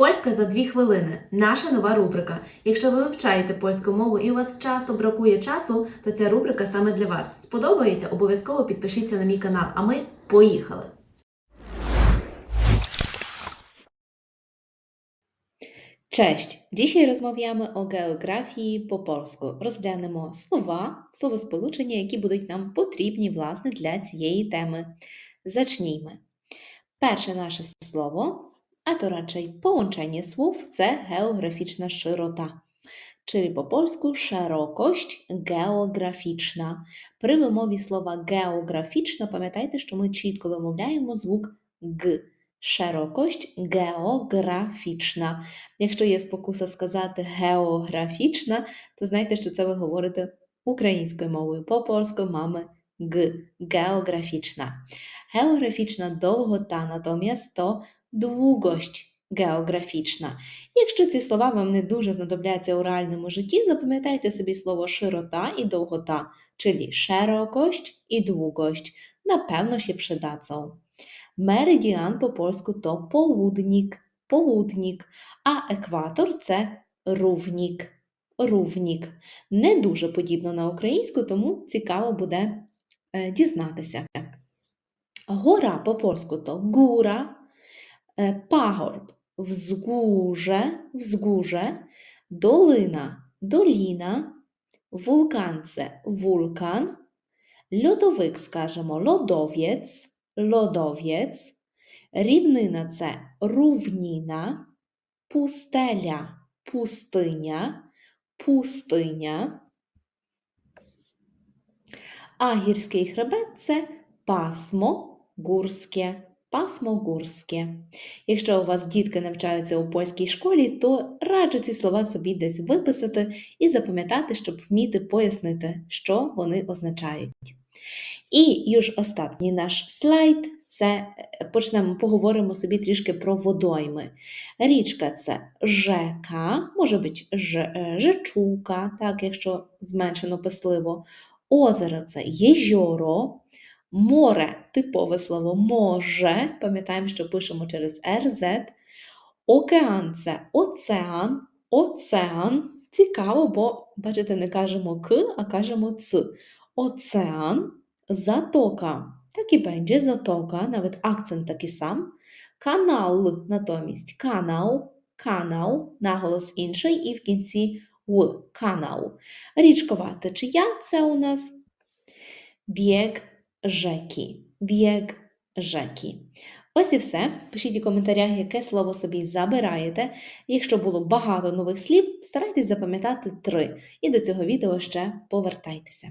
Польська за дві хвилини. Наша нова рубрика. Якщо ви вивчаєте польську мову і у вас часто бракує часу, то ця рубрика саме для вас. Сподобається? Обов'язково підпишіться на мій канал. А ми поїхали! Cześć! Dzisiaj rozmawiamy o geografii po polsku. Розглянемо слова, словосполучення, які будуть нам потрібні власне для цієї теми. Зачнімо. Перше наше слово, а то raczej połączenie słów, це географічна широта. Czyli po polsku szerokość geograficzna. При вимові слова географічна пам'ятайте, що ми чітко вимовляємо звук г. Szerokość geograficzna. Якщо є спокуса сказати географічна, то знайте, що це ви говорите українською мовою. По польську мами г. Географічна. Географічна довгота, натомість то długość географічна. Якщо ці слова вам не дуже знадобляться у реальному житті, запам'ятайте собі слово широта і довгота, czyli szerokość і długość. Напевно, ще przydadzą. Меридіан по польську то поłudnik, поłudnik, а екватор це рувнік, рувнік. Не дуже подібно на українську, тому цікаво буде е, дізнатися. Гора по польську то е, пагорб, wzgórze, wzgórze, долина, доліна, вулкан це вулкан, льодовик, скажемо, лодовець, лодовець, рівнина це рувніна, пустеля, пустиня, пустиня, а гірський хребет це пасмо гурське, пасмо гурське. Якщо у вас дітки навчаються у польській школі, то раджу ці слова собі десь виписати і запам'ятати, щоб вміти пояснити, що вони означають. І już останній наш слайд це е, почнемо поговоримо собі трішки про водойми. Річка це жека, може бути ж, е, жечука, так, якщо зменшено писливо. Озеро це єжоро, море типове слово може. Пам'ятаємо, що пишемо через RZ. Океан це оцеан, оцеан. Цікаво, бо, бачите, не кажемо к, а кажемо ц. Ocean, затока. Так і będzie затока, навіть акцент такий сам. Канал, натомість канал, канал, наголос інший і в кінці в канал. Річкова течія це у нас біг жакі. Ось і все. Пишіть у коментарях, яке слово собі забираєте. Якщо було багато нових слів, старайтесь запам'ятати три. І до цього відео ще повертайтеся.